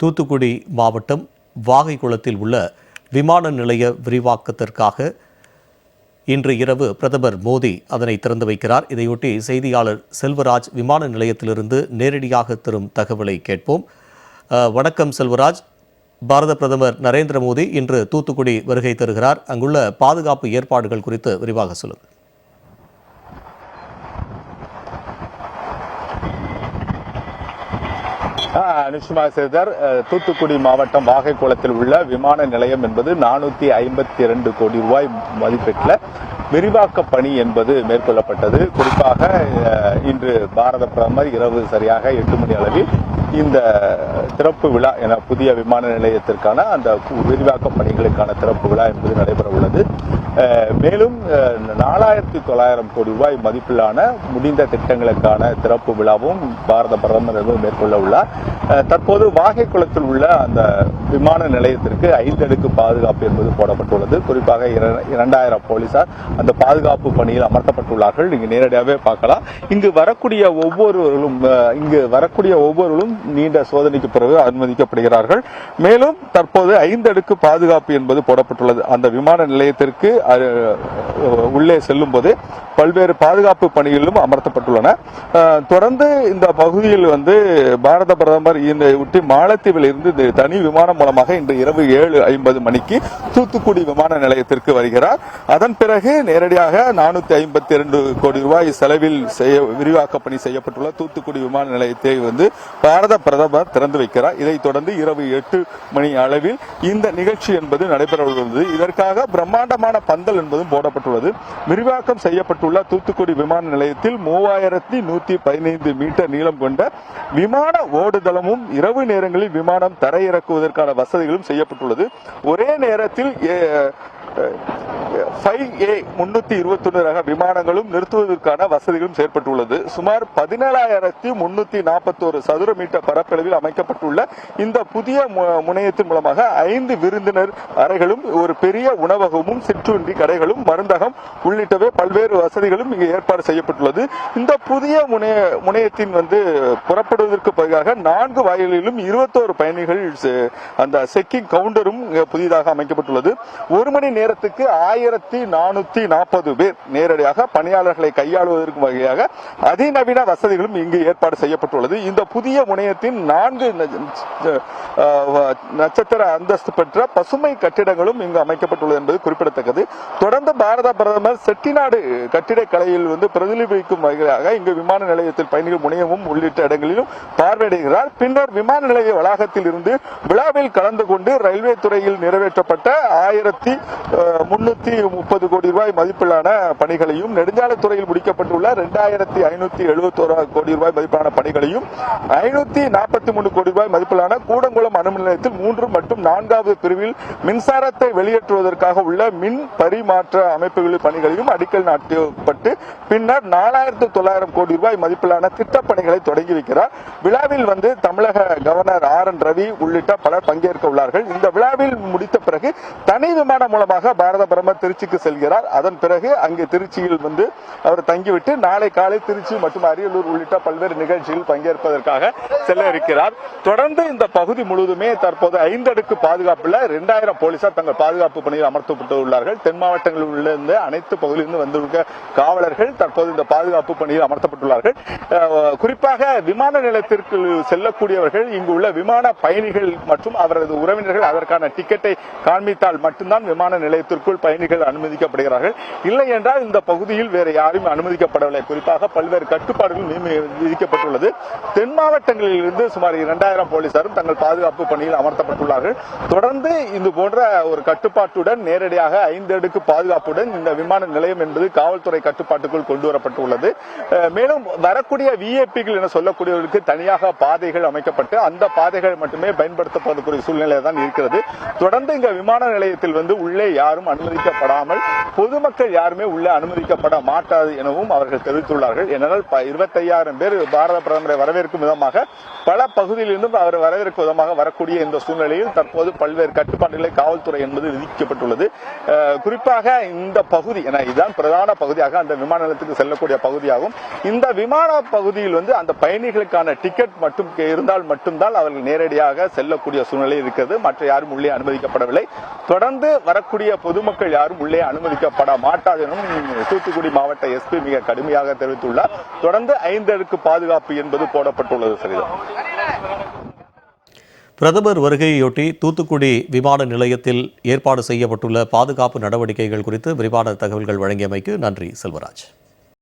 தூத்துக்குடி மாவட்டம் வாகைக்குளத்தில் உள்ள விமான நிலைய விரிவாக்கத்திற்காக இன்று இரவு பிரதமர் மோடி அதனை திறந்து வைக்கிறார். இதையொட்டி செய்தியாளர் செல்வராஜ் விமான நிலையத்திலிருந்து நேரடியாக தரும் தகவலை கேட்போம். வணக்கம் செல்வராஜ். பாரத பிரதமர் நரேந்திர மோடி இன்று தூத்துக்குடி வருகை தருகிறார். அங்குள்ள பாதுகாப்பு ஏற்பாடுகள் குறித்து விரிவாக சொல்லுங்கள். அனுஷ்மா சேதர் தூத்துக்குடி மாவட்டம் வாகைக்குளத்தில் உள்ள விமான நிலையம் என்பது நானூத்தி ஐம்பத்தி இரண்டு கோடி ரூபாய் மதிப்பீட்டில் விரிவாக்க பணி என்பது மேற்கொள்ளப்பட்டது. குறிப்பாக இன்று பாரத பிரதமர் இரவு சரியாக எட்டு மணி அளவில் இந்த திறப்பு விழா என புதிய விமான நிலையத்திற்கான அந்த விரிவாக்க பணிகளுக்கான திறப்பு விழா என்பது நடைபெற உள்ளது. மேலும் நாலாயிரத்தி தொள்ளாயிரம் கோடி ரூபாய் மதிப்பிலான முடிந்த திட்டங்களுக்கான திறப்பு விழாவும் பாரத பிரதமர் மேற்கொள்ள உள்ளார். தற்போது வாகை குளத்தில் உள்ள அந்த விமான நிலையத்திற்கு ஐந்து அடுக்கு பாதுகாப்பு என்பது போடப்பட்டுள்ளது. குறிப்பாக இர- இரண்டாயிரம் போலீசார் அந்த பாதுகாப்பு பணியில் அமர்த்தப்பட்டுள்ளார்கள். நீங்க நேரடியாகவே பார்க்கலாம். இங்கு வரக்கூடிய ஒவ்வொருவர்களும் அஹ், இங்கு வரக்கூடிய ஒவ்வொருவரும் நீண்ட சோதனைக்கு பிறகு அனுமதிக்கப்படுகிறார்கள். மேலும் தற்போது ஐந்து அடுக்கு பாதுகாப்பு என்பது போடப்பட்டுள்ளது. அந்த விமான நிலையத்திற்கு அஹ், உள்ளே செல்லும் போது பல்வேறு பாதுகாப்பு பணிகளிலும் அமர்த்தப்பட்டுள்ளன. தொடர்ந்து இந்த பகுதியில் வந்து பாரத பிரதமர் இந்த ஒட்டி மாலத்தீவில் இருந்து இந்த தனி விமானம் மூலமாக இன்று இரவு ஏழு ஐம்பது மணிக்கு தூத்துக்குடி விமான நிலையத்திற்கு வருகிறார். அதன் பிறகு நேரடியாக நானூத்தி ஐம்பத்தி இரண்டு கோடி ரூபாய் செலவில் செய்ய விரிவாக்க பணி செய்யப்பட்டுள்ள தூத்துக்குடி விமான நிலையத்தை வந்து பாரத பிரதமர் திறந்து வைக்கிறார். இதைத் தொடர்ந்து இரவு எட்டு மணி அளவில் இந்த நிகழ்ச்சி என்பது நடைபெற உள்ளது இதற்காக பிரம்மாண்டமான பந்தல் என்பதும் போடப்பட்டுள்ளது. விரிவாக்கம் செய்யப்பட்டுள்ள தூத்துக்குடி விமான நிலையத்தில் மூவாயிரத்தி நூத்தி பதினைந்து மீட்டர் நீளம் கொண்ட விமான ஓடுதளமும் இரவு நேரங்களில் விமானம் தரையிறக்குவதற்கான வசதிகளும் செய்யப்பட்டுள்ளது. ஒரே நேரத்தில் ஃபைவ் ஏ முன்னூத்தி இருபத்தொன்னு ரக விமானங்களும் நிறுத்துவதற்கான வசதிகளும் செயற்பட்டுள்ளது. சுமார் பதினேழாயிரத்தி முன்னூத்தி நாற்பத்தோரு சதுர மீட்டர் பரப்பளவில் அமைக்கப்பட்டுள்ள இந்த புதிய முனையத்தின் மூலமாக ஐந்து விருந்தினர் அறைகளும் ஒரு பெரிய உணவகமும் சிற்றுண்டி கடைகளும் மருந்தகம் உள்ளிட்டவை பல்வேறு வசதிகளும் இங்கு ஏற்பாடு செய்யப்பட்டுள்ளது. இந்த புதிய முனைய முனையத்தின் வந்து புறப்படுவதற்கு பதிலாக நான்கு வாயிலிலும் இருபத்தோரு பயணிகள் செ- அந்த செக்கிங் கவுண்டரும் புதிதாக அமைக்கப்பட்டுள்ளது. ஒரு மணி நேரத்துக்கு ஆயிரத்தி நானூத்தி நாற்பது பேர் நேரடியாக பணியாளர்களை கையாளுவதற்கு வகையாக அதிநவீன வசதிகளும் இங்கு ஏற்பாடு செய்யப்பட்டுள்ளது. இந்த புதிய முனையத்தின் நான்கு நட்சத்திர அந்தஸ்து பெற்ற பசுமை கட்டிடங்களும் இங்கு அமைக்கப்பட்டுள்ளது என்பது குறிப்பிடத்தக்கது. தொடர்ந்து பாரத பிரதமர் செட்டிநாடு கட்டிடக்கலையில் வந்து பிரதிபலிக்கும் வகையாக இங்கு விமான நிலையத்தில் பயணிகள் முனையமும் உள்ளிட்ட இடங்களிலும் பார்வையிடுகிறார். பின்னர் விமான நிலைய வளாகத்தில் இருந்து விழாவில் கலந்து கொண்டு ரயில்வே துறையில் நிறைவேற்றப்பட்ட ஆயிரத்தி முன்னூத்தி முப்பது கோடி ரூபாய் மதிப்பிலான பணிகளையும் நெடுஞ்சாலைத்துறையில் முடிக்கப்பட்டுள்ள ரெண்டாயிரத்தி ஐநூத்தி எழுபத்தோரு கோடி ரூபாய் மதிப்பிலான பணிகளையும் ஐநூத்தி நாற்பத்தி மூணு கோடி ரூபாய் மதிப்பிலான கூடங்குளம் அணுமின் நிலையத்தில் மூன்று மற்றும் நான்காவது பிரிவில் மின்சாரத்தை வெளியேற்றுவதற்காக உள்ள மின் பரிமாற்ற அமைப்புகளின் பணிகளையும் அடிக்கல் நாட்டப்பட்டு பின்னர் நாலாயிரத்து தொள்ளாயிரம் கோடி ரூபாய் மதிப்பிலான திட்டப் பணிகளை தொடங்கி வைக்கிறார் விழாவில் வந்து தமிழக கவர்னர் ஆர் என் ரவி உள்ளிட்ட பலர் பங்கேற்க உள்ளார்கள். இந்த விழாவில் முடித்த பிறகு தனி விமானம் மூலமாக பாரத பிரம்மர் திருச்சிக்கு செல்கிறார். அதன் பிறகு அங்கே திருச்சியில் வந்து அவர் தங்கிவிட்டு நாளை காலை திருச்சி மற்றும் அரியலூர் உள்ளிட்ட பல்வேறு நிகழ்ச்சியில் பங்கேற்பதற்காக செல்ல இருக்கிறார். தொடர்ந்து இந்த பகுதி முழுவதுமே தற்போது ஐந்தடுக்கு பாதுகாப்பில் இரண்டாயிரம் போலீசார் தங்கள் பாதுகாப்பு பணியில் அமர்த்தப்பட்டு உள்ளார்கள் தென் மாவட்டங்களில் உள்ள இருந்து அனைத்து பகுதியிலிருந்து வந்துள்ள காவலர்கள் தற்போது இந்த பாதுகாப்பு பணியில் அமர்த்தப்பட்டுள்ளார்கள். குறிப்பாக விமான நிலையத்திற்கு செல்லக்கூடியவர்கள் இங்கு உள்ள விமான பயணிகள் மற்றும் அவரது உறவினர்கள் அதற்கான டிக்கெட்டை காண்பித்தால் மட்டும்தான் விமான நிலையத்திற்குள் பயணிகள் அனுமதிக்கப்படுகிறார்கள். இல்லை என்றால் இந்த பகுதியில் வேறு யாரும் அனுமதிக்கப்படவில்லை. குறிப்பாக பல்வேறு கட்டுப்பாடுகள் விதிக்கப்பட்டுள்ளது. தென் மாவட்டங்களில் இருந்து சுமார் இரண்டாயிரம் போலீசாரும் தங்கள் பாதுகாப்பு பணியில் அமர்த்தப்பட்டுள்ளார்கள். தொடர்ந்து இது போன்ற ஒரு கட்டுப்பாட்டுடன் நேரடியாக ஐந்து அடுக்கு பாதுகாப்புடன் இந்த விமான நிலையம் என்பது காவல்துறை கட்டுப்பாட்டுக்குள் கொண்டு வரப்பட்டுள்ளது மேலும் வரக்கூடிய விஐபிகள் என சொல்லக்கூடியவர்களுக்கு தனியாக பாதைகள் அமைக்கப்பட்டு அந்த பாதைகள் மட்டுமே பயன்படுத்தப்படக்கூடிய சூழ்நிலை தான் இருக்கிறது. தொடர்ந்து இங்க விமான நிலையத்தில் வந்து உள்ளே யாரும் அனுமதிக்கப்படாமல் பொதுமக்கள் யாருமே உள்ளே அனுமதிக்கப்பட மாட்டாது எனவும் அவர்கள் தெரிவித்துள்ளார்கள். ஏனென்றால் ப- 25000 பேர் பாரத பிரதமரை வரவேற்கும் விதமாக பல பகுதியிலிருந்தும் அவர் வரவேற்கும் விதமாக வரக்கூடிய இந்த சூழ்நிலையில் தற்போது பல்வேறு கட்டுப்பாடுகளை காவல்துறை என்பது விதிக்கப்பட்டுள்ளது. குறிப்பாக இந்த பகுதி என இதுதான் பிரதான பகுதியாக அந்த விமான நிலையத்துக்கு செல்லக்கூடிய பகுதியாகும். இந்த விமான பகுதியில் வந்து அந்த பயணிகளுக்கான டிக்கெட் மட்டும் இருந்தால் மட்டும்தான் அவர்கள் நேரடியாக செல்லக்கூடிய சூழ்நிலை இருக்கிறது. மற்ற யாரும் உள்ளே அனுமதிக்கப்படவில்லை. தொடர்ந்து வரக்கூடிய பொதுமக்கள் யாரும் உள்ளே அனுமதிக்கப்பட மாட்டாது எனவும் தூத்துக்குடி மாவட்ட எஸ்பி மிக கடுமையாக தெரிவித்துள்ளார். தொடர்ந்து ஐந்து அடுக்கு பாதுகாப்பு என்பது போடப்பட்டுள்ளது சரிதான் பிரதமர் வருகையொட்டி தூத்துக்குடி விமான நிலையத்தில் ஏற்பாடு செய்யப்பட்டுள்ள பாதுகாப்பு நடவடிக்கைகள் குறித்து விரிவான தகவல்கள் வழங்கியமைக்கு நன்றி செல்வராஜ்.